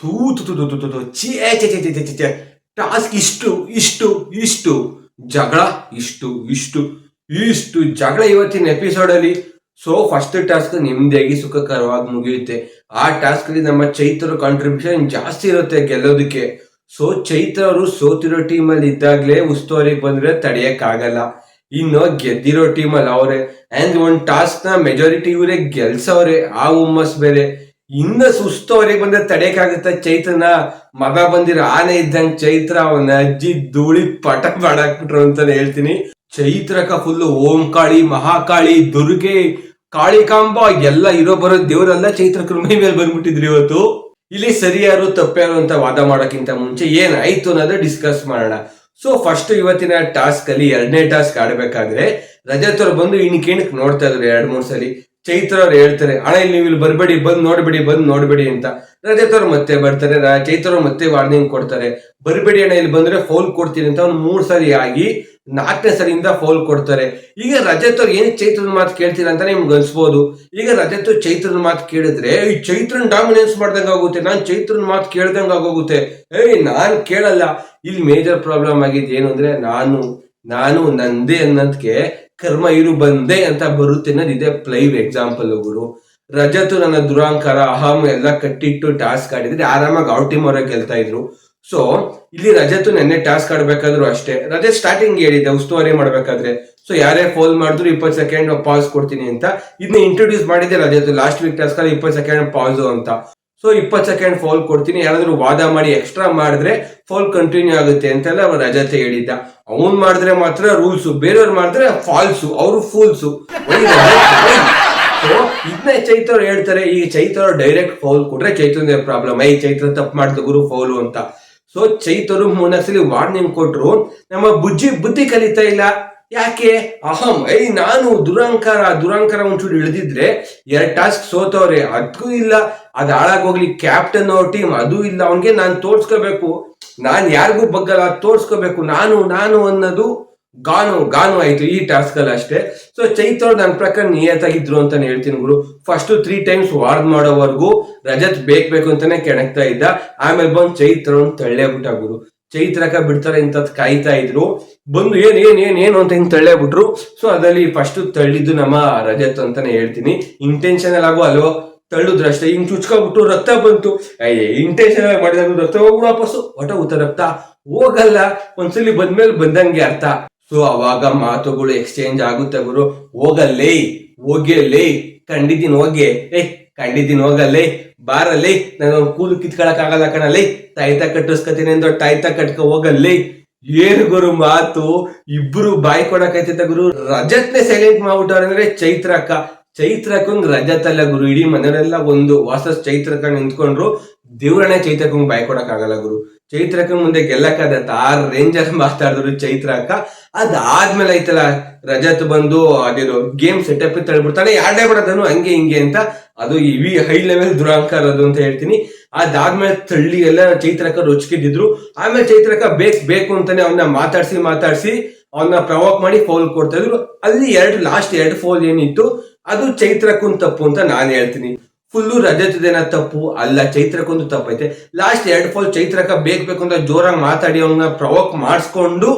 ಥೂ ತು ತು ತು ಚೇ ಚೇ ಚೇ ಚೇ ಚೇ. ಟಾಸ್ಕ್ ಇಷ್ಟು ಇಷ್ಟು ಇಷ್ಟು. ಜಗಳ ಇಷ್ಟು ಇಷ್ಟು. ಇಷ್ಟು ಜಗಳ ಇವತ್ತಿನ ಎಪಿಸೋಡ್ ಅಲ್ಲಿ. ಸೊ ಫಸ್ಟ್ ಟಾಸ್ಕ್ ನಿಮ್ದಾಗಿ ಸುಖಕರವಾಗಿ ಮುಗಿಯುತ್ತೆ. ಆ ಟಾಸ್ಕ್ ಅಲ್ಲಿ ನಮ್ಮ ಚೈತ್ರ ಕಾಂಟ್ರಿಬ್ಯೂಷನ್ ಜಾಸ್ತಿ ಇರುತ್ತೆ ಗೆಲ್ಲೋದಕ್ಕೆ. ಸೊ ಚೈತ್ರ ಅವರು ಸೋತಿರೋ ಟೀಮ್ ಅಲ್ಲಿ ಇದ್ದಾಗ್ಲೇ ಉಸ್ತುವಾರಿ ಬಂದ್ರೆ ತಡೆಯಕ್ ಆಗಲ್ಲ ಇನ್ನು ಗೆದ್ದಿರೋ ಟೀಮ್ ಅಲ್ಲಿ ಅವರೇ. ಅಂಡ್ ಒಂದ್ ಟಾಸ್ಕ್ನ ಮೆಜಾರಿಟಿ ಇವರೇ ಗೆಲ್ಸವ್ರೆ. ಆ ಹುಮ್ಮಸ್ ಬೇರೆ ಇನ್ನ ಸುಸ್ತವರೆಗೆ ಬಂದ್ರೆ ತಡೆಯಕ್ಕಾಗತ್ತ ಚೈತ್ರನ ಮಗ ಬಂದಿರೋ ಆನೆ ಇದ್ದಂಗ್ ಚೈತ್ರ ಅವನ ಅಜ್ಜಿ ಧೂಳಿ ಪಟ ಮಾಡಾಕ್ಬಿಟ್ರು ಅಂತಾನೆ ಹೇಳ್ತೀನಿ. ಚೈತ್ರಕ ಫುಲ್ ಓಂ ಕಾಳಿ ಮಹಾಕಾಳಿ ದುರ್ಗೆ, ಕಾಳಿಕಾಂಬ, ಎಲ್ಲ ಇರೋ ಬರೋ ದೇವರೆಲ್ಲ ಚೈತ್ರಕರ ಮೈ ಮೇಲೆ ಬಂದ್ಬಿಟ್ಟಿದ್ರು ಇವತ್ತು. ಇಲ್ಲಿ ಸರಿಯಾರು ತಪ್ಪ್ಯಾರು ಅಂತ ವಾದ ಮಾಡೋಕ್ಕಿಂತ ಮುಂಚೆ ಏನಾಯ್ತು ಅನ್ನೋದು ಡಿಸ್ಕಸ್ ಮಾಡೋಣ. ಸೊ ಫಸ್ಟ್ ಇವತ್ತಿನ ಟಾಸ್ಕ್ ಅಲ್ಲಿ ಎರಡನೇ ಟಾಸ್ಕ್ ಆಡ್ಬೇಕಾದ್ರೆ ರಜತ್ ಅವ್ರು ಬಂದು ಇನ್ಕೇಣಕ್ ನೋಡ್ತಾ ಇದ್ರು ಎರಡ್ ಮೂರ್ ಸರಿ. ಚೈತ್ರ ಅವ್ರು ಹೇಳ್ತಾರೆ ಇಲ್ಲಿ ನೀವು ಇಲ್ಲಿ ಬರ್ಬೇಡಿ, ಬಂದ್ ನೋಡ್ಬೇಡಿ ಬಂದ್ ನೋಡ್ಬೇಡಿ ಅಂತ. ರಜತ್ ಅವ್ರು ಮತ್ತೆ ಬರ್ತಾರೆ ಚೈತ್ರ ಮತ್ತೆ ವಾರ್ನಿಂಗ್ ಕೊಡ್ತಾರೆ. ಬರ್ಬೇಡಿ ಅಣ್ಣ, ಇಲ್ಲಿ ಬಂದ್ರೆ ಫೌಲ್ ಕೊಡ್ತೀನಿ ಅಂತ ಅವ್ನು ಮೂರ್ ಸರಿ ಆಗಿ ನಾಲ್ಕನೇ ಸರಿಯಿಂದ ಫೌಲ್ ಕೊಡ್ತಾರೆ. ಈಗ ರಜತ್ ಅವ್ರು ಏನ್ ಚೈತ್ರನ ಮಾತು ಕೇಳ್ತೀರ ಅಂತ ನಿಮ್ಗೆ ಅನ್ಸ್ಬೋದು. ಈಗ ರಜತ್ ಚೈತ್ರನ ಮಾತು ಕೇಳಿದ್ರೆ ಈ ಚೈತ್ರನ್ ಡಾಮಿನೆನ್ಸ್ ಮಾಡ್ದಂಗ ಆಗುತ್ತೆ, ನಾನ್ ಚೈತ್ರನ್ ಮಾತು ಕೇಳ್ದಂಗ ಆಗೋಗುತ್ತೆ. ಏಯ್, ನಾನ್ ಕೇಳಲ್ಲ. ಇಲ್ಲಿ ಮೇಜರ್ ಪ್ರಾಬ್ಲಮ್ ಆಗಿದ್ದು ಏನು ಅಂದ್ರೆ, ನಾನು ನಾನು ನಂದೇ ಅನ್ನೋದಕ್ಕೆ ಕರ್ಮ ಇರು ಬಂದೆ ಅಂತ ಬರುತ್ತೆ ಅನ್ನೋದು ಇದೆ ಪ್ಲೈವ್ ಎಕ್ಸಾಂಪಲ್ ಗುರು. ರಜತು ನನ್ನ ದುರಾಂಕಾರ, ಅಹಂ ಎಲ್ಲ ಕಟ್ಟಿಟ್ಟು ಟಾಸ್ಕ್ ಆಡಿದ್ರೆ ಆರಾಮಾಗಿ ಔಟ್ ಟೀಮ್ ಅವರೇ ಗೆಲ್ತಾ ಇದ್ರು. ಸೊ ಇಲ್ಲಿ ರಜತು ನೆನ್ನೆ ಟಾಸ್ಕ್ ಆಡ್ಬೇಕಾದ್ರು ಅಷ್ಟೇ. ರಜೆ ಸ್ಟಾರ್ಟಿಂಗ್ ಹೇಳಿದೆ ಉಸ್ತುವಾರಿ ಮಾಡ್ಬೇಕಾದ್ರೆ. ಸೊ ಯಾರೇ ಫೋಲ್ ಮಾಡಿದ್ರು ಇಪ್ಪತ್ತು ಸೆಕೆಂಡ್ ಪಾಸ್ ಕೊಡ್ತೀನಿ ಅಂತ. ಇದನ್ನ ಇಂಟ್ರೊಡ್ಯೂಸ್ ಮಾಡಿದೆ ರಜತ್ ಲಾಸ್ಟ್ ವೀಕ್ ಟಾಸ್ಕ್ ಇಪ್ಪತ್ತು ಸೆಕೆಂಡ್ ಪಾಸ್ ಅಂತ. ಸೊ ಇಪ್ಪತ್ತು ಸೆಕೆಂಡ್ ಫೌಲ್ ಕೊಡ್ತೀನಿ. ಯಾರಾದರೂ ವಾದ ಮಾಡಿ ಎಕ್ಸ್ಟ್ರಾ ಮಾಡಿದ್ರೆ ಫೌಲ್ ಕಂಟಿನ್ಯೂ ಆಗುತ್ತೆ ಅಂತೆಲ್ಲ ಅವ ರಜತೆ ಹೇಳಿದ್ದ. ಅವನ್ ಮಾಡಿದ್ರೆ ಮಾತ್ರ ರೂಲ್ಸ್ ಬೇರೆಯವ್ರು ಮಾಡಿದ್ರೆ ಫಾಲ್ಸು ಅವರು ಫೂಲ್ಸು ಇದನ್ನೇ ಚೈತ್ರ ಅವ್ರು ಹೇಳ್ತಾರೆ, ಈ ಚೈತ್ರ ಡೈರೆಕ್ಟ್ ಫೌಲ್ ಕೊಟ್ರೆ ಚೈತ್ರದ ಪ್ರಾಬ್ಲಮ್ ಐ ಚೈತ್ರ ತಪ್ಪು ಮಾಡಿದ ಗುರು ಫೌಲು ಅಂತ. ಸೊ ಚೈತರು ಮೂರ್ನಾಲ್ಕು ವಾರ್ನಿಂಗ್ ಕೊಟ್ರು, ನಮ್ಮ ಬುಜ್ಜಿ ಬುದ್ಧಿ ಕಲಿತಾ ಇಲ್ಲ. ಯಾಕೆ? ಅಹಂ. ಐ ನಾನು ದುರಂಕಾರ ದುರಂಕಾರ ಒಂಚೂರು ಇಳಿದಿದ್ರೆ ಎರಡ್ ಟಾಸ್ಕ್ ಸೋತವ್ರೆ. ಅದಕ್ಕೂ ಇಲ್ಲ. ಅದ್ ಹಾಳಾಗೋಗ್ಲಿ. ಕ್ಯಾಪ್ಟನ್ ಅವ್ರ ಟೀಮ್ ಅದು ಇಲ್ಲ. ಅವನ್ಗೆ ನಾನು ತೋರ್ಸ್ಕೋಬೇಕು. ನಾನ್ ಯಾರಿಗೂ ಬಗ್ಗಲ್ಲ. ತೋರ್ಸ್ಕೋಬೇಕು. ನಾನು ನಾನು ಅನ್ನೋದು ಗಾನು ಗಾನು ಆಯ್ತು ಈ ಟಾಸ್ಕ್ ಅಲ್ಲಿ ಅಷ್ಟೇ. ಸೊ ಚೈತ್ರ ನನ್ನ ಪ್ರಕಾರ ನಿಯತಾಗಿದ್ರು ಅಂತಾನೆ ಹೇಳ್ತೀನಿ ಗುರು. ಫಸ್ಟ್ ತ್ರೀ ಟೈಮ್ಸ್ ವಾರ್ನ್ ಮಾಡೋವರೆಗೂ ರಜತ್ ಬೇಕು ಬೇಕು ಅಂತಾನೆ ಕೆಣಕ್ತಾ ಇದ್ದ. ಆಮೇಲೆ ಬಂದು ಚೈತ್ರ ತಳ್ಳೇ ಬಿಟ್ಟ ಗುರು. ಚೈತ್ರಕ ಬಿಡ್ತಾರೆ ಇಂಥದ್ ಕಾಯ್ತಾ ಇದ್ರು. ಬಂದು ಏನ್ ಏನ್ ಏನ್, ಏನು ಅಂತ ಹಿಂಗ್ ತಳ್ಳೇ ಬಿಟ್ರು ಸೊ ಅದರಲ್ಲಿ ಫಸ್ಟ್ ತಳ್ಳಿದ್ದು ನಮ್ಮ ರಜತ್ ಅಂತಾನೆ ಹೇಳ್ತೀನಿ. ಇಂಟೆನ್ಷನಲ್ ಆಗೋ ಅಲ್ವೋ? ತಳ್ಳುದ್ರಷ್ಟೇ ಹಿಂಗ್ ಚುಚ್ಕೊಬಿಟ್ಟು ರಕ್ತ ಬಂತು. ಇಂಟೆನ್ಷನಲ್ ಮಾಡಿದಾಗ ರಕ್ತ ಹೋಗ್ಬಿಡು ವಾಪಸ್ಸು. ಹೊಟ ಊತ ರಕ್ತ. ಹೋಗಲ್ಲ. ಒಂದ್ಸಲಿ ಬಂದ್ಮೇಲೆ ಬಂದಂಗೆ ಅರ್ಥ. ಸೊ ಅವಾಗ ಮಾತುಗಳು ಎಕ್ಸ್ಚೇಂಜ್ ಆಗುತ್ತೆ ಗುರು. ಹೋಗಲ್ಲೇ ಹೋಗ್ಯಲ್ಲೇ ಕಂಡಿದ್ದೀನಿ ಹೋಗಿ ಏ ಕಂಡಿದ್ದೀನಿ ಹೋಗಲ್ಲಿ, ಬಾರಲ್ಲಿ, ನಾನು ಕೂಲು ಕಿತ್ಕೊಳಕ್ ಆಗಲ್ಲ ಕಣಲ್ಲಿ, ತಾಯ್ತ ಕಟ್ಟಿಸ್ಕತೀನಿ ಅಂದ್ರೆ ತಾಯ್ತ ಕಟ್ಕ ಹೋಗಲ್ಲಿ. ಏನ್ ಗುರು ಮಾತು? ಇಬ್ರು ಬಾಯಿ ಕೊಡಕೈತಿದ್ದ ಗುರು ರಜತ್ನೆ ಸೈಲೆಂಟ್ ಮಾಡ್ಬಿಟ್ಟವ್ರೆ ಅಂದ್ರೆ ಚೈತ್ರಕ್ಕ. ಚೈತ್ರಕ್ಕಂಗ್ ರಜತ್ ಅಲ್ಲ ಗುರು, ಇಡೀ ಮನೆಯವರೆಲ್ಲ ಒಂದು ವಾಸಸ್ ಚೈತ್ರಕ್ಕ ನಿಂತ್ಕೊಂಡ್ರು. ದೇವ್ರನೇ ಚೈತ್ರಕ್ಕಂಗ್ ಬಾಯ್ಕೊಡಕ್ಕಾಗಲ್ಲ ಗುರು. ಚೈತ್ರಕ್ಕ ಮುಂದೆ ಗೆಲ್ಲಕ್ಕಾಗತ್ತ ಆ ರೇಂಜರ್ ಮಾತಾಡಿದ್ರು ಚೈತ್ರಕ್ಕ ಅದಾದ್ಮೇಲೆ ಐತಲ್ಲ ರಜತ್ ಬಂದು ಅದೇನು ಗೇಮ್ ಸೆಟಪ್ ತಳ್ಬಿಡ್ತಾನೆ ಯಾರೇ ಬಿಡೋದನು ಹಂಗೆ ಹಿಂಗೆ ಅಂತ. ಅದು ಇವಿ ಹೈ ಲೆವೆಲ್ ದುರಾಂಕಾರ ಅದು ಅಂತ ಹೇಳ್ತೀನಿ. ಅದಾದ್ಮೇಲೆ ತಳ್ಳಿ ಎಲ್ಲ ಚೈತ್ರಕ್ಕ ರೊಚ್ಕಿದ್ರು ಆಮೇಲೆ ಚೈತ್ರಕ ಬೇಕ್, ಬೇಕು ಅಂತಾನೆ ಅವನ್ನ ಮಾತಾಡ್ಸಿ ಮಾತಾಡ್ಸಿ ಅವನ್ನ ಪ್ರವೋಕ್ ಮಾಡಿ ಫೌಲ್ ಕೊಡ್ತಾ ಇದ್ರು. ಅಲ್ಲಿ ಎರಡು ಲಾಸ್ಟ್ ಎರಡು ಫೌಲ್ ಏನಿತ್ತು. ಅದು ಚೈತ್ರಕ್ಕೂ ತಪ್ಪು ಅಂತ ನಾನು ಹೇಳ್ತೀನಿ. ಫುಲ್ಲು ರಜತದೇನ ತಪ್ಪು ಅಲ್ಲ ಚೈತ್ರಕ್ಕೊಂದು ತಪ್ಪೈತೆ. ಲಾಸ್ಟ್ ಎರಡು ಫೋಲ್ ಚೈತ್ರಕ ಬೇಕು ಬೇಕು ಅಂತ ಜೋರಾಗಿ ಮಾತಾಡಿ ಅವನ್ನ ಪ್ರವೋಕ್ ಮಾಡಿಸ್ಕೊಂಡು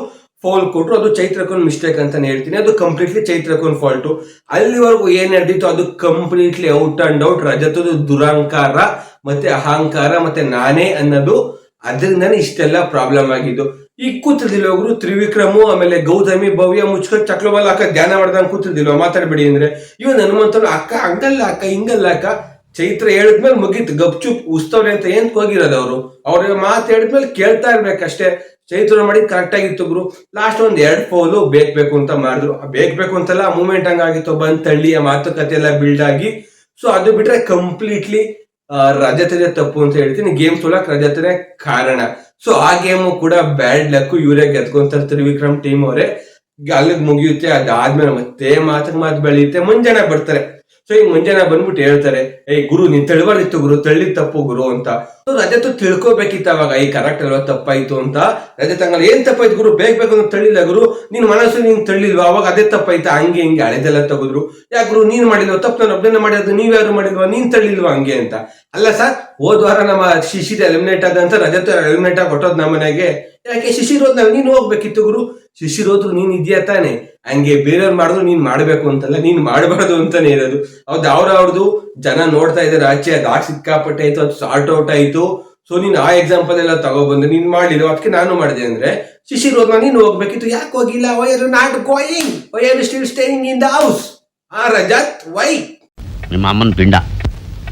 ಫೋಲ್ ಕೊಟ್ಟರು ಅದು ಚೈತ್ರಕ್ಕೊಂದು ಮಿಸ್ಟೇಕ್ ಅಂತಾನೆ ಹೇಳ್ತೀನಿ. ಅದು ಕಂಪ್ಲೀಟ್ಲಿ ಚೈತ್ರಕ್ಕೊಂದು ಫಾಲ್ಟು ಅಲ್ಲಿವರೆಗೂ ಏನ್ ನಡೆದಿತ್ತು ಅದು ಕಂಪ್ಲೀಟ್ಲಿ ಔಟ್ ಅಂಡ್ ಔಟ್ ರಜತದ ದುರಹಂಕಾರ ಮತ್ತೆ ಅಹಂಕಾರ ಮತ್ತೆ ನಾನೇ ಅನ್ನೋದು ಅದರಿಂದಾನೆ ಇಷ್ಟೆಲ್ಲ ಪ್ರಾಬ್ಲಮ್ ಆಗಿದ್ದು. ಈ ಕೂತಿರ್ದಿಲ್ಲ ಒಬ್ರು ತ್ರಿವಿಕ್ರಮು, ಆಮೇಲೆ ಗೌತಮಿ, ಭವ್ಯ ಮುಚ್ಕೊಂಡು ಚಕ್ಲಬಲ್ಲ ಅಕ್ಕ ಧ್ಯಾನ ಮಾಡ್ದಂಗೆ ಕೂತಿರ್ದಿಲ್ವ ಮಾತಾಡ್ಬೇಡಿ ಅಂದ್ರೆ. ಇವನ್ ಹನುಮಂತನು, ಅಕ್ಕ, ಹಂಗಲ್ಲ ಅಕ್ಕ, ಹಿಂಗಲ್ಲ ಅಕ್ಕ. ಚೈತ್ರ ಹೇಳಿದ್ಮೇಲೆ ಮುಗೀತು. ಗಪ್ಚುಪ್ ಉಸ್ತವ್ರೆ ಅಂತ ಏನ್ ಹೋಗಿರೋದು ಅವರು? ಅವ್ರ ಮಾತು ಹೇಳಿದ್ಮೇಲೆ ಕೇಳ್ತಾ ಇರ್ಬೇಕಷ್ಟೇ ಚೈತ್ರ ಮಾಡಿ ಕರೆಕ್ಟ್ ಆಗಿತ್ತು ಗುರು. ಲಾಸ್ಟ್ ಒಂದ್ ಎರಡ್ ಪೋಲು ಬೇಕ್ ಬೇಕು ಅಂತ ಮಾಡಿದ್ರು. ಬೇಕ್ ಬೇಕು ಅಂತಲ್ಲ ಮೂಮೆಂಟ್ ಹಂಗಾಗಿತ್ತು ಬಂದ್ ತಳ್ಳಿ ಆ ಮಾತುಕತೆ ಎಲ್ಲ ಬಿಲ್ಡ್ ಆಗಿ. ಸೊ ಅದು ಬಿಟ್ರೆ ಕಂಪ್ಲೀಟ್ಲಿ ರಜತದೇ ತಪ್ಪು ಅಂತ ಹೇಳ್ತೀನಿ. ಗೇಮ್ ಸೋಲಕ್ ರಜತನೇ ಕಾರಣ. ಸೊ ಆ ಗೇಮು ಕೂಡ ಬ್ಯಾಡ್ ಲಕ್ ಇವರೇ ಗೆದ್ಕೊಂತ ತ್ರಿವಿಕ್ರಮ್ ಟೀಮ್ ಅವರೇ. ಅಲ್ಲಿಗೆ ಮುಗಿಯುತ್ತೆ. ಅದಾದ್ಮೇಲೆ ಮತ್ತೆ ಮಾತಿಗೆ ಮಾತು ಬೆಳೆಯುತ್ತೆ. ಮುಂಜಾನೆ ಬರ್ತಾರೆ. ಸೊ ಈಗ ಮುಂಜಾನೆ ಬಂದ್ಬಿಟ್ಟು ಹೇಳ್ತಾರೆ ಏ ಗುರು, ನೀನ್ ತಿಳ್ಬಾರ್ದಿತ್ತು ಗುರು ತಳ್ಳಿ ತಪ್ಪು ಗುರು ಅಂತ. ರಜೆ ರಜತ್ ತಿಳ್ಕೊಬೇಕಿತ್ತು ಅವಾಗ ಈ ಕರೆಕ್ಟ್ ಅಲ್ವಾ, ತಪ್ಪಾಯ್ತು ಅಂತ. ರಜೆ ಹಂಗಲ್ಲ ಏನ್ ತಪ್ಪಾಯ್ತು ಗುರು, ಬೇಗ ಬೇಗ ಅಂತ ತಳ್ಳಿಲ್ಲ ಗುರು, ನಿನ್ ಮನಸ್ಸು ನೀನ್ ತಳ್ಳಿಲ್ವಾ ಅವಾಗ ಅದೇ ತಪ್ಪಾಯ್ತಾ, ಹಂಗೆ ಹಿಂಗೆ ಹಳೆದೆಲ್ಲ ತಗೋದ್ರು ಯಾ ಗುರು, ನೀನ್ ಮಾಡಿಲ್ವಾ, ತಪ್ಪು, ನಾನು ಒಬ್ಬನೇ ಮಾಡಿರೋದು, ನೀವ್ ಯಾರು ಮಾಡಿಲ್ವಾ, ನೀನ್ ತಳ್ಳಿಲ್ವಾ ಹಂಗೆ ಅಂತ. ಅಲ್ಲ ಸರ್ ಹೋದ್ ವಾರ ನಮ್ಮ ಶಿಶಿರ್ ಎಲಿಮಿನೇಟ್ ಆದಂತ ರಜತ್ ಎಲಿಮಿನೇಟ್ ಆಗಿ ಕೊಟ್ಟೋದ್ ನಮ್ಮ ಮನೆಗೆ. ಯಾಕೆ ಶಿಶಿರ್ ಹೋದ್ ನೀನ್ ಹೋಗ್ಬೇಕಿತ್ತು ಗುರು. ಶಿಶಿರ್ ಹೋದ್ರು ನೀನ್ ಇದೆಯಾ ತಾನೆ? ಹಂಗೆ ಬೇರೆಯವ್ರು ಮಾಡಿದ್ರು ನೀನ್ ಮಾಡ್ಬೇಕು ಅಂತಲ್ಲ, ನೀನ್ ಮಾಡಬಾರ್ದು ಅಂತಾನೆ ಇರೋದು. ಹೌದು ಅವ್ರ ಅವ್ರದ್ದು ಜನ ನೋಡ್ತಾ ಇದ್ದಾರೆ, ಆಚೆ ಅದಾಗ ಸಿಕ್ಕಾಪಟ್ಟೆ ಆಯ್ತು, ಅದು ಸಾರ್ಟ್ ಔಟ್ ಆಯ್ತು. ಸೊ ನೀನ್ ಆ ಎಕ್ಸಾಂಪಲ್ ಎಲ್ಲ ತಗೋಬಂದ್ರೆ ನೀನ್ ಮಾಡಿಲ್ಲ ಅದಕ್ಕೆ ನಾನು ಮಾಡಿದೆ ಅಂದ್ರೆ ಶಿಶಿರ್ ಹೋದ್ನ ನೀನು ಹೋಗ್ಬೇಕಿತ್ತು. ಯಾಕೆ ಹೋಗಿಲ್ಲ? Why are not going why are still staying in the house ಆ ರಜತ್ ವೈ ನಿಮ್ಮ ಅಮ್ಮನ ಪಿಂಡ.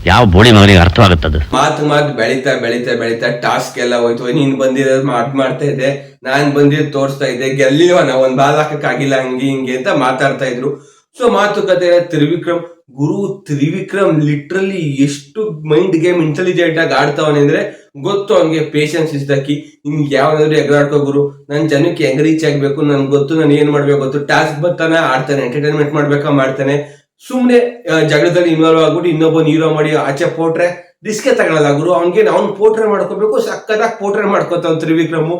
ಯಾವ ಬೋಡಿ ಮಗನಿಗೆ ಅರ್ಥವಾಗುತ್ತದು? ಮಾತು ಮಾತು ಬೆಳೀತಾ ಬೆಳೀತಾ ಬೆಳೀತಾ ಟಾಸ್ಕ್ ಎಲ್ಲ ಹೋಯ್ತು. ನೀನ್ ಬಂದಿರೋದು ಮಾಡ್ ಮಾಡ್ತಾ ಇದ್ದೆ. ನಾನ್ ಬಂದಿರೋದು ತೋರಿಸ್ತಾ ಇದ್ದೆ. ಗೆಲ್ಲಿಲ್ವ ನಾ ಒಂದ್ ಬಾಲ್ ಹಾಕಕ್ಕಾಗಿಲ್ಲ, ಹಂಗೆ ಹಿಂಗೆ ಅಂತ ಮಾತಾಡ್ತಾ ಇದ್ರು. ಸೊ ಮಾತುಕತೆ ತ್ರಿವಿಕ್ರಮ್. ಗುರು ತ್ರಿವಿಕ್ರಮ್ ಲಿಟ್ರಲಿ ಎಷ್ಟು ಮೈಂಡ್ ಗೇಮ್ ಇಂಟೆಲಿಜೆಂಟ್ ಆಗಿ ಆಡ್ತಾವನೆ ಅಂದ್ರೆ ಗೊತ್ತು ಅವನಿಗೆ ಪೇಷನ್ಸ್ ಇಸ್ದಾಕಿ ನಿಮ್ಗೆ ಯಾವ್ದಾದ್ರು ಎಗರಾಡ್ಕೋ ಗುರು. ನನ್ ಜನಕ್ಕೆ ಹೆಂಗ್ ರೀಚ್ ಆಗ್ಬೇಕು? ನನ್ಗೆ ಗೊತ್ತು, ನಾನು ಏನ್ ಮಾಡ್ಬೇಕು ಗೊತ್ತು. ಟಾಸ್ಕ್ ಬರ್ತಾನೆ ಆಡ್ತಾನೆ ಎಂಟರ್ಟೈನ್ಮೆಂಟ್ ಮಾಡ್ಬೇಕಾ ಮಾಡ್ತಾನೆ. ಸುಮ್ನೆ ಆ, ಜಗಳದಲ್ಲಿ ಇನ್ವಾಲ್ವ್ ಆಗ್ಬಿಟ್ಟು ಇನ್ನೊಬ್ಬ ನೀರೋ ಮಾಡಿ ಆಚೆ ಪೋಟ್ರೆ ರಿಸ್ಕೆ ತಗೊಳ್ಳಲ್ಲ ಗುರು. ಅವ್ನಿಗೆ ಅವ್ನು ಪೋಟ್ರೆ ಮಾಡ್ಕೋಬೇಕು ಸಕ್ಕತ್ತಾಗಿ ಪೋಟ್ರೆ ಮಾಡ್ಕೋತಾವ್ ತ್ರಿವಿಕ್ರಮ್.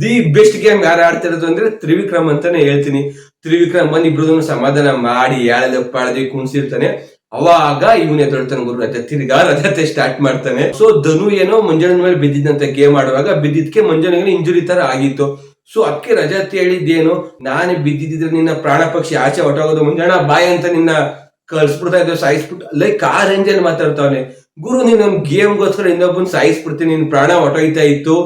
ದಿ ಬೆಸ್ಟ್ ಗೇಮ್ ಯಾರು ಆಡ್ತಿರೋದು ಅಂದ್ರೆ ತ್ರಿವಿಕ್ರಮ್ ಅಂತಾನೆ ಹೇಳ್ತೀನಿ. ತ್ರಿವಿಕ್ರಮ್ ಬಂದು ಇಬ್ರು ಸಮಾಧಾನ ಮಾಡಿ ಎಳೆದು ಪಾಳದಿ ಕುಣಿಸಿರ್ತಾನೆ. ಅವಾಗ ಇವನ್ ಎದ್ದೊಳ್ತಾನೆ ಗುರು. ರಜೆ ತಿರ್ಗಾ ರಜತೆ ಸ್ಟಾರ್ಟ್ ಮಾಡ್ತಾನೆ. ಸೊ ಧನು ಏನೋ ಮಂಜನ ಮೇಲೆ ಬಿದ್ದಿದ್ದಂತ ಗೇಮ್ ಆಡುವಾಗ ಬಿದ್ದಿದ್ಕೆ ಮಂಜನಿಗೆ ಇಂಜುರಿ ತರ ಆಗಿತ್ತು. ಸೊ ಅದಕ್ಕೆ ರಜತ್ ಹೇಳಿದ್ದೇನು ನಾನು ಬಿದ್ದಿದ್ರೆ ನಿನ್ನ ಪ್ರಾಣ ಪಕ್ಷಿ ಆಚೆ ಹೊಟ್ಟೋಗೋದು ಮಂಜಣ್ಣ ಬಾಯ್ ಅಂತ ನಿನ್ನ ಕಳ್ಸ್ಬಿಡ್ತಾ ಇದ್ದೇವೆ ಸಾಯಿಸ್ಬಿಟ್ಟು ಲೈಕ್ ಆ ರೇಂಜಲ್ಲಿ ಮಾತಾಡ್ತಾವನೆ. ಗುರು ನೀನ್ ನಮ್ ಗೇಮ್ಗೋಸ್ಕರ ಇನ್ನೊಬ್ಬನ್ ಸಾಯಿಸ್ಬಿಡ್ತೀನಿ ನಿನ್ ಪ್ರಾಣ ಹೊಟ್ಟೋಯ್ತಾ ಇತ್ತು.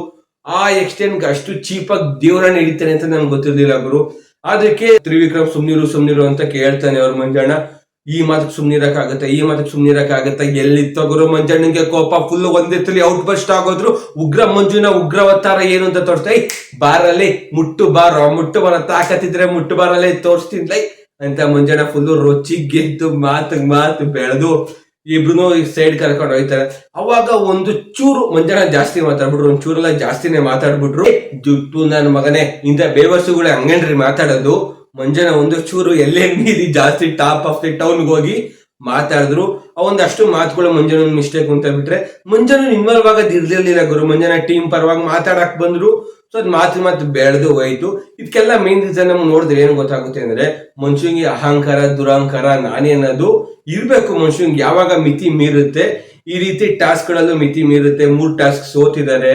ಆ ಎಕ್ಸ್ಟೆಂಟ್ ಅಷ್ಟು ಚೀಪಾಗಿ ದೇವರನ್ನ ಹಿಡಿತಾನೆ ಅಂತ ನನ್ಗೆ ಗೊತ್ತಿರ್ಲಿಲ್ಲ ಗುರು. ಅದಕ್ಕೆ ತ್ರಿವಿಕ್ರಮ್ ಸುಮ್ನಿರು ಸುಮ್ನಿರು ಅಂತ ಕೇಳ್ತಾನೆ ಅವ್ರ ಮಂಜಣ್ಣ. ಈ ಮಾತಕ್ಕೆ ಸುಮ್ನಿರಕ್ಕಾಗತ್ತ ಈ ಮಾತಕ್ಕೆ ಸುಮ್ನಿರಕ್ಕಾಗತ್ತ? ಎಲ್ಲಿತ್ತ ಗುರು ಮಂಜಣ್ಣಂಗೆ ಕೋಪ ಫುಲ್ ಒಂದೆತ್ತಲಿ ಔಟ್ ಬಸ್ಟ್ ಆಗೋದ್ರು. ಉಗ್ರ ಮಂಜುನ ಉಗ್ರವತಾರ ಏನು ಅಂತ ತೋರ್ಸ್ತೈ "ಏಯ್, ಬಾರಲ್ಲಿ ಮುಟ್ಟು ಬಾರ ಮುಟ್ಟು ಬಾರ ತಾಕತ್ತಿದ್ರೆ ಮುಟ್ಟು ಬಾರಲ್ಲೇ ತೋರಿಸ್ತೀನಿ ಲೈ. ಅಂತ ಮುಂಜಾನೆ ಫುಲ್ಲು ರೊಚ್ಚಿ ಗೆದ್ದು ಮಾತು ಮಾತು ಬೆಳೆದು ಇಬ್ರು ಸೈಡ್ ಕರ್ಕೊಂಡು ಹೋಯ್ತಾರೆ. ಅವಾಗ ಒಂದು ಚೂರು ಮುಂಜಾನೆ ಜಾಸ್ತಿ ಮಾತಾಡ್ಬಿಟ್ರು ಒಂದ್ ಚೂರೆಲ್ಲ ಜಾಸ್ತಿನೇ ಮಾತಾಡ್ಬಿಟ್ರು. "ಏ, ಜುಟ್ಟು ನನ್ನ ಮಗನೇ ಇಂತ ಬೇವರ್ಸುಗಳೇ ಹಂಗೇನ್ರಿ ಮಾತಾಡೋದು? ಮುಂಜಾನೆ ಒಂದು ಚೂರು ಎಲ್ಲೇ ಮೀರಿ ಜಾಸ್ತಿ ಟಾಪ್ ಆಫ್ ದಿ ಟೌನ್ ಹೋಗಿ ಮಾತಾಡಿದ್ರು. ಅವೊಂದಷ್ಟು ಮಾತುಗಳು ಒಂದು ಮಿಸ್ಟೇಕ್ ಅಂತ ಬಿಟ್ರೆ ಮುಂಜಾನೆ ಇನ್ವಾಲ್ವ್ ಆಗೋದು ಗುರು. ಮಂಜನ ಟೀಮ್ ಪರವಾಗಿ ಮಾತಾಡಕ್ ಬಂದ್ರು. ಸೊ ಅದ್ ಮಾತು ಮಾತು ಬೆಳೆದು ಹೋಯ್ತು. ಇದಕ್ಕೆಲ್ಲ ಮೇನ್ ರೀಸನ್ ನಮ್ಗೆ ನೋಡಿದ್ರೆ ಏನ್ ಗೊತ್ತಾಗುತ್ತೆ ಅಂದ್ರೆ ಮನುಷ್ಯಂಗೆ ಅಹಂಕಾರ, ದುರಹಂಕಾರ, ನಾನೇ ಅನ್ನೋದು ಇರ್ಬೇಕು ಮನುಷ್ಯಂಗೆ ಯಾವಾಗ ಮಿತಿ ಮೀರುತ್ತೆ, ಈ ರೀತಿ ಟಾಸ್ಕ್ ಗಳಲ್ಲೂ ಮಿತಿ ಮೀರುತ್ತೆ, ಮೂರ್ ಟಾಸ್ಕ್ ಸೋತಿದ್ದಾರೆ.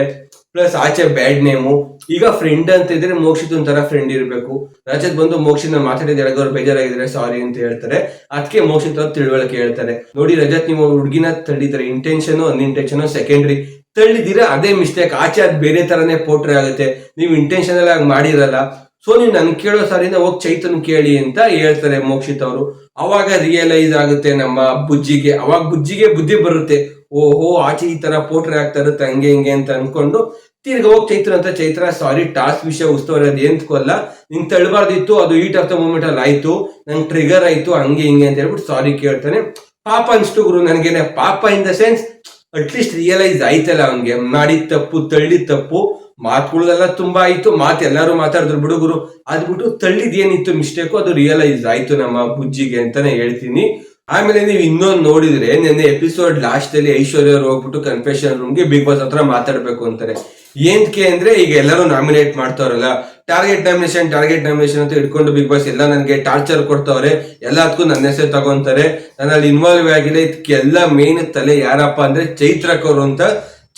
ಪ್ಲಸ್ ಆಚೆ ಬ್ಯಾಡ್ ನೇಮು ಈಗ ಫ್ರೆಂಡ್ ಅಂತ ಇದ್ರೆ ಮೋಕ್ಷಿತ್ ಒಂಥರ ಫ್ರೆಂಡ್ ಇರಬೇಕು. ರಾಜದ್ ಬಂದು ಮೋಕ್ಷಿತ್ ಮಾತಾಡಿದ ಅವ್ರು ಬೇಜಾರಾಗಿದ್ರೆ ಸಾರಿ ಅಂತ ಹೇಳ್ತಾರೆ. ಅದಕ್ಕೆ ಮೋಕ್ಷಿತ್ ಅವ್ರು ತಿಳುವಳಿಕೆ ಹೇಳ್ತಾರೆ. ನೋಡಿ ರಜತ್ ನೀವು ಹುಡುಗಿನ ತಳ್ಳಿದ್ರೆ ಇಂಟೆನ್ಷನ್ ಅನ್ಇಂಟೆನ್ಷನ್ ಸೆಕೆಂಡ್ರಿ ತಳ್ಳಿದಿರ ಅದೇ ಮಿಸ್ಟೇಕ್ ಆಚೆ ಅದ್ ಬೇರೆ ತರನೇ ಪೋಟ್ರೆ ಆಗುತ್ತೆ. ನೀವು ಇಂಟೆನ್ಷನ್ ಎಲ್ಲ ಹಾಗೆ ಮಾಡಿರಲ್ಲ. ಸೊ ನೀವು ನನ್ ಕೇಳೋ ಸಾರಿಂದ ಹೋಗಿ ಚೈತನ್ ಕೇಳಿ ಅಂತ ಹೇಳ್ತಾರೆ ಮೋಕ್ಷಿತ್ ಅವರು ಅವಾಗ ರಿಯಲೈಸ್ ಆಗುತ್ತೆ ನಮ್ಮ ಬುಜ್ಜಿಗೆ. ಅವಾಗ ಬುಜ್ಜಿಗೆ ಬುದ್ಧಿ ಬರುತ್ತೆ. ಓಹೋ, ಆಚೆ ಈ ತರ ಪೋಟ್ರೆ ಆಗ್ತಾ ಇರುತ್ತೆ, ಹಂಗೆ, ಹಿಂಗೆ ಅಂತ ಅನ್ಕೊಂಡು ತಿರ್ಗಿ ಹೋಗಿ ಚೈತ್ರ ಅಂತ ಚೈತ್ರ ಸಾರಿ ಟಾಸ್ಕ್ ವಿಷಯ ಉಸ್ತುವಾರಿ ಅದು ಕೊಲ್ಲ ನಿಂಗೆ ತಳ್ಬಾರ್ದಿತ್ತು, ಅದು ಈಟ್ ಆಫ್ ದ ಮೂಮೆಂಟ್ ಅಲ್ಲಿ ಆಯ್ತು. ನಂಗೆ ಟ್ರಿಗರ್ ಆಯ್ತು, ಹಂಗೆ, ಹಿಂಗೆ ಅಂತ ಹೇಳ್ಬಿಟ್ಟು ಸಾರಿ ಕೇಳ್ತಾನೆ. ಪಾಪ ಅನ್ಸ್ತು ಗುರು ನನಗೇನೆ, ಪಾಪ in the sense at least realise ಆಯ್ತಲ್ಲ ಅವನ್ಗೆ. ಮಾಡಿದ ತಪ್ಪು, ತಳ್ಳಿದ ತಪ್ಪು ಮಾತುಗಳೆಲ್ಲ ತುಂಬಾ ಆಯ್ತು. ಮಾತು ಎಲ್ಲರೂ ಮಾತಾಡಿದ್ರು, ಬಿಡು ಗುರು. ಅದ್ಬಿಟ್ಟು ತಳ್ಳಿದ್ ಏನಿತ್ತು ಮಿಸ್ಟೇಕು ಅದು ರಿಯಲೈಸ್ ಆಯ್ತು ನಮ್ಮ ಬುಜ್ಜಿಗೆ ಅಂತಾನೆ ಹೇಳ್ತೀನಿ. ಆಮೇಲೆ ನೀವು ಇನ್ನೊಂದು ನೋಡಿದ್ರೆ ನಿನ್ನೆ ಎಪಿಸೋಡ್ ಲಾಸ್ಟ್ ಅಲ್ಲಿ ಐಶ್ವರ್ಯ ಅವ್ರು ಹೋಗ್ಬಿಟ್ಟು ಕನ್ಫೆಷನ್ ರೂಮ್ಗೆ ಬಿಗ್ ಬಾಸ್ ಹತ್ರ ಮಾತಾಡ್ಬೇಕು ಅಂತಾರೆ. ಏನ್ಕೆ ಅಂದ್ರೆ ಈಗ ಎಲ್ಲರೂ ನಾಮಿನೇಟ್ ಮಾಡ್ತಾರಲ್ಲ ಟಾರ್ಗೆಟ್ ನಾಮಿನೇಷನ್ ಟಾರ್ಗೆಟ್ ನಾಮಿನೇಷನ್ ಅಂತ ಇಟ್ಕೊಂಡು ಬಿಗ್ ಬಾಸ್ ಎಲ್ಲ ನನಗೆ ಟಾರ್ಚರ್ ಕೊಡ್ತಾವ್ರೆ ಎಲ್ಲದಕ್ಕೂ ನನ್ನ ಹೆಸರು ತಗೊಂತಾರೆ ನಾನು ಅಲ್ಲಿ ಇನ್ವಾಲ್ವ್ ಆಗಿದೆ ಇದಕ್ಕೆಲ್ಲ ಮೇನ್ ತಲೆ ಯಾರಪ್ಪ ಅಂದ್ರೆ ಚೈತ್ರಕ್ ಅವರು ಅಂತ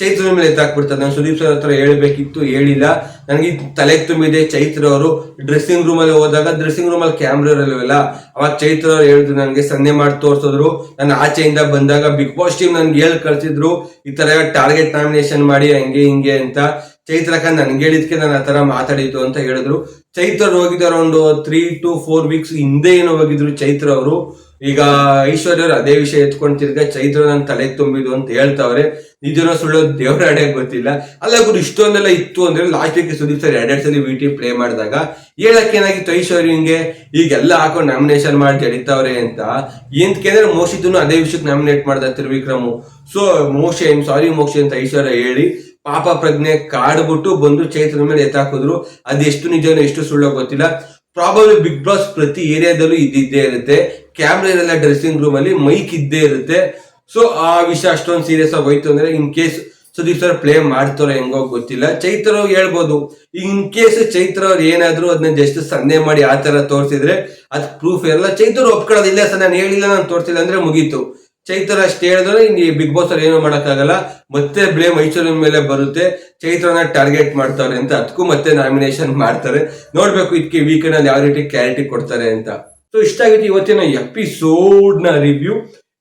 ಚೈತ್ರ ಮೇಲೆ ಎತ್ತಾಕ್ಬಿಡ್ತಾರೆ ನಾನು ಸುದೀಪ್ ಸರ್ ಹತ್ರ ಹೇಳ್ಬೇಕಿತ್ತು, ಹೇಳಿಲ್ಲ. ನನಗೆ ತಲೆ ತುಂಬಿದೆ. ಚೈತ್ರ ಅವರು ಡ್ರೆಸ್ಸಿಂಗ್ ರೂಮ್ ಅಲ್ಲಿ ಹೋದಾಗ ಡ್ರೆಸ್ಸಿಂಗ್ ರೂಮ್ ಅಲ್ಲಿ ಕ್ಯಾಮ್ರಾ ಇರಲಿಲ್ಲ. ಅವಾಗ ಚೈತ್ರ ಅವ್ರು ಹೇಳಿದ್ರು ನನಗೆ ಸನ್ನೆ ಮಾಡಿ ತೋರಿಸಿದ್ರು. ನಾನು ಆಚೆಯಿಂದ ಬಂದಾಗ ಬಿಗ್ ಬಾಸ್ ಟೀಮ್ ನನ್ಗೆ ಹೇಳಿ ಕಳಿಸಿದ್ರು, ಈ ತರ ಟಾರ್ಗೆಟ್ ನಾಮಿನೇಷನ್ ಮಾಡಿ, ಹಂಗೆ ಹಿಂಗೆ ಅಂತ. ಚೈತ್ರಕ ನನ್ಗೆ ಹೇಳಿದ್ಕೆ ನಾನು ಆ ತರ ಮಾತಾಡಿದ್ದು ಅಂತ ಹೇಳಿದ್ರು. ಚೈತ್ರ ಹೋಗಿದ್ದಾರೆ ಒಂದು ತ್ರೀ ಟು ಫೋರ್ ವೀಕ್ಸ್ ಹಿಂದೆ ಏನೋ ಹೋಗಿದ್ರು ಚೈತ್ರ ಅವರು. ಈಗ ಐಶ್ವರ್ಯರು ಅದೇ ವಿಷಯ ಎತ್ಕೊಂಡು ತಿರ್ಗ ಚೈತ್ರ ನನ್ನ ತಲೆ ತುಂಬಿದ್ದು ಅಂತ ಹೇಳ್ತಾವ್ರೆ. ನಿಜನ ಸುಳ್ಳು ದೇವ್ರ ಅಡೆಯಕ್ ಗೊತ್ತಿಲ್ಲ. ಅಲ್ಲ ಗುರು, ಇಷ್ಟೊಂದೆಲ್ಲ ಇತ್ತು ಅಂದ್ರೆ ಲಾಸ್ಟ್ ವೀಕ್ ಸುದೀಪ್ ಸರ್ ಎರಡೆರಡು ಸಲ ವಿ ಟಿ ಪ್ಲೇ ಮಾಡಿದಾಗ ಹೇಳಕ್ ಏನಾಗಿತ್ತು ಐಶ್ವರ್ಯಂಗೆ ಈಗೆಲ್ಲ ಹಾಕೊಂಡು ನಾಮಿನೇಷನ್ ಮಾಡಿ ಎಳಿತಾವ್ರೆ ಅಂತ. ಏನ್ಕೆ ಕೇಂದ್ರ ಮೋಶಿದ್ದು ಅದೇ ವಿಷಯಕ್ಕೆ ನಾಮಿನೇಟ್ ಮಾಡ್ದ ತ್ರಿವಿಕ್ರಮು. ಸೊ ಮೋಕ್ಷ ಐಮ್ ಸಾರಿ ಮೋಕ್ಷ ಅಂತ ಐಶ್ವರ್ಯ ಹೇಳಿ ಪಾಪ ಪ್ರಜ್ಞೆ ಕಾಡ್ಬಿಟ್ಟು ಬಂದು ಚೈತ್ರ ಮೇಲೆ ಎತ್ತಾಕಿದ್ರು. ಅದೆಷ್ಟು ನಿಜನೋ ಎಷ್ಟು ಸುಳ್ಳೋ ಗೊತ್ತಿಲ್ಲ. ಪ್ರಾಬಬ್ಲಿ ಬಿಗ್ ಬಾಸ್ ಪ್ರತಿ ಏರಿಯಾದಲ್ಲೂ ಇದ್ದಿದ್ದೇ ಇರುತ್ತೆ. ಕ್ಯಾಮ್ರಾ ಇರಲ್ಲ ಡ್ರೆಸ್ಸಿಂಗ್ ರೂಮ್ ಅಲ್ಲಿ ಮೈಕ್ ಇದ್ದೇ ಇರುತ್ತೆ. ಸೊ ಆ ವಿಷಯ ಅಷ್ಟೊಂದು ಸೀರಿಯಸ್ ಆಗಿ ಹೋಯ್ತು ಅಂದ್ರೆ in case Sudeep sir play ಮಾಡ್ತಾರೋ ಹೆಂಗೋ ಗೊತ್ತಿಲ್ಲ. ಚೈತ್ರ ಹೇಳ್ಬೋದು. ಇನ್ ಕೇಸ್ ಚೈತ್ರ ಅವ್ರು ಏನಾದ್ರು ಅದನ್ನ ಜಸ್ಟ್ ಸಂದೇಹ ಮಾಡಿ ಆ ತರ ತೋರಿಸಿದ್ರೆ, ಅದ್ ಪ್ರೂಫ್ ಇರಲ್ಲ. ಚೈತ್ರ ಒಪ್ಕೊಳ್ಳೋದಿಲ್ಲ ಸರ್, ನಾನು ಹೇಳಿಲ್ಲ, ನಾನು ತೋರಿಸಿಲ್ಲ ಅಂದ್ರೆ ಮುಗೀತು. ಚೈತ್ರ ಅಷ್ಟೇ ಹೇಳಿದ್ರೆ ಇನ್ನು ಬಿಗ್ ಬಾಸ್ ಅಲ್ಲಿ ಏನು ಮಾಡೋಕ್ಕಾಗಲ್ಲ. ಮತ್ತೆ ಬ್ಲೇಮ್ ಮೈಸೂರಿನ ಮೇಲೆ ಬರುತ್ತೆ. ಚೈತ್ರನ ಟಾರ್ಗೆಟ್ ಮಾಡ್ತಾರೆ ಅಂತ ಅದಕ್ಕೂ ಮತ್ತೆ ನಾಮಿನೇಷನ್ ಮಾಡ್ತಾರೆ. ನೋಡ್ಬೇಕು ಇದಕ್ಕೆ ವೀಕೆಂಡ್ ಅಲ್ಲಿ ಯಾವ ರೀತಿ ಕ್ಲಾರಿಟಿ ಕೊಡ್ತಾರೆ ಅಂತ. ಸೊ ಇಷ್ಟ ಆಗಿತ್ತು ಇವತ್ತಿನ ಎಪಿಸೋಡ್ನ ರಿವ್ಯೂ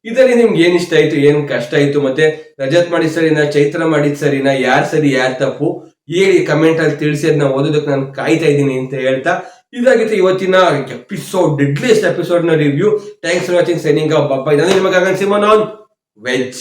ಇದರಲ್ಲಿ ನಿಮ್ಗೆ ಏನ್ ಇಷ್ಟ ಆಯ್ತು, ಏನ್ ಕಷ್ಟ ಆಯ್ತು ಮತ್ತೆ ರಜತ್ ಮಾಡಿದ ಸರಿನಾ, ಚೈತ್ರ ಮಾಡಿದ ಸರಿನಾ, ಯಾರ್ ಸರಿ, ಯಾರ್ ತಪ್ಪು? ಹೇಳಿ ಕಮೆಂಟ್ ಅಲ್ಲಿ ತಿಳಿಸಿ ಅದನ್ನ ಓದೋದಕ್ಕೆ ನಾನು ಕಾಯ್ತಾ ಇದ್ದೀನಿ ಅಂತ ಹೇಳ್ತಾ ಇದಾಗಿತ್ತು ಇವತ್ತಿನ episode deadliest ಎಪಿಸೋಡ್ನ review thanks for watching signing Bappa ಇದಾನೆ ನಿಮಗೆ ಸಿಮನ್ ಆನ್ ವೆಜ್.